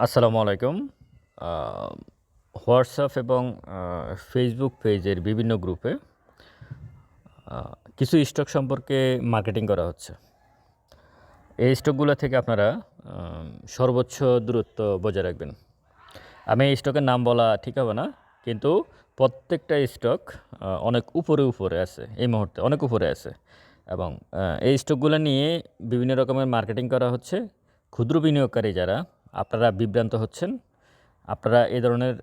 আসসালামু আলাইকুম। হোয়াটসঅ্যাপ এবং ফেসবুক পেজের বিভিন্ন গ্রুপে কিছু স্টক সম্পর্কে মার্কেটিং করা হচ্ছে। এই স্টকগুলো থেকে আপনারা সর্বোচ্চ দূরত্ব বজায় রাখবেন। আমি এই স্টকের নাম বলা ঠিক হবে না, কিন্তু প্রত্যেকটা স্টক অনেক উপরে উপরে আছে, এই মুহূর্তে অনেক উপরে আছে। এবং এই স্টকগুলো নিয়ে বিভিন্ন রকমের মার্কেটিং করা হচ্ছে। ক্ষুদ্র বিনিয়োগকারী যারা আপনারা বিভ্রান্ত হচ্ছেন। আপনারা এই ধরনের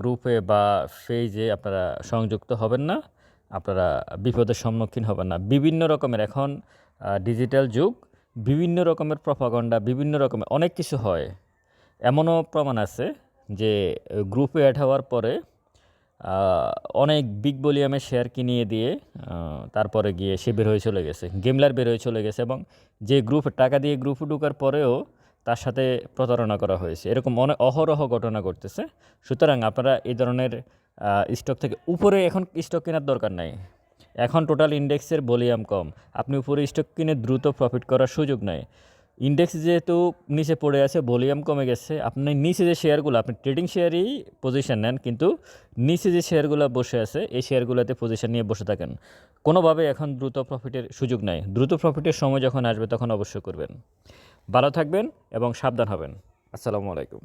গ্রুপে বা পেজে আপনারা সংযুক্ত হবেন না। আপনারা বিপদের সম্মুখীন হবেন না। বিভিন্ন রকমের এখন ডিজিটাল যুগ, বিভিন্ন রকমের প্রপাগন্ডা, বিভিন্ন রকমের অনেক কিছু হয়। এমনও প্রমাণ আছে যে গ্রুপে অ্যাড হওয়ার পরে অনেক বিগ ভলিউমে শেয়ার কিনিয়ে দিয়ে তারপরে গিয়ে সে বের হয়ে চলে গেছে। গেমলার বের হয়ে চলে গেছে এবং যে গ্রুপে টাকা দিয়ে গ্রুপে ঢোকার পরেও তার সাথে প্রতারণা করা হয়েছে। এরকম অনেক অহরহ ঘটনা ঘটতেছে। সুতরাং আপনারা এই ধরনের স্টক থেকে উপরে এখন স্টক কেনার দরকার নাই। এখন টোটাল ইন্ডেক্সের ভলিউম কম। আপনি উপরে স্টক কিনে দ্রুত প্রফিট করার সুযোগ নাই। ইন্ডেক্স যেহেতু নিচে পড়ে আছে ভলিউম কমে গেছে, আপনি নিচে যে শেয়ারগুলো আপনি ট্রেডিং শেয়ারই পজিশন নেন, কিন্তু নিচে যে শেয়ারগুলো বসে আছে, এই শেয়ারগুলোতে পজিশন নিয়ে বসে থাকেন। কোনোভাবে এখন দ্রুত প্রফিটের সুযোগ নাই। দ্রুত প্রফিটের সময় যখন আসবে, তখন অবশ্যই করবেন। ভালো থাকবেন এবং সাবধান হবেন। আসসালামু আলাইকুম।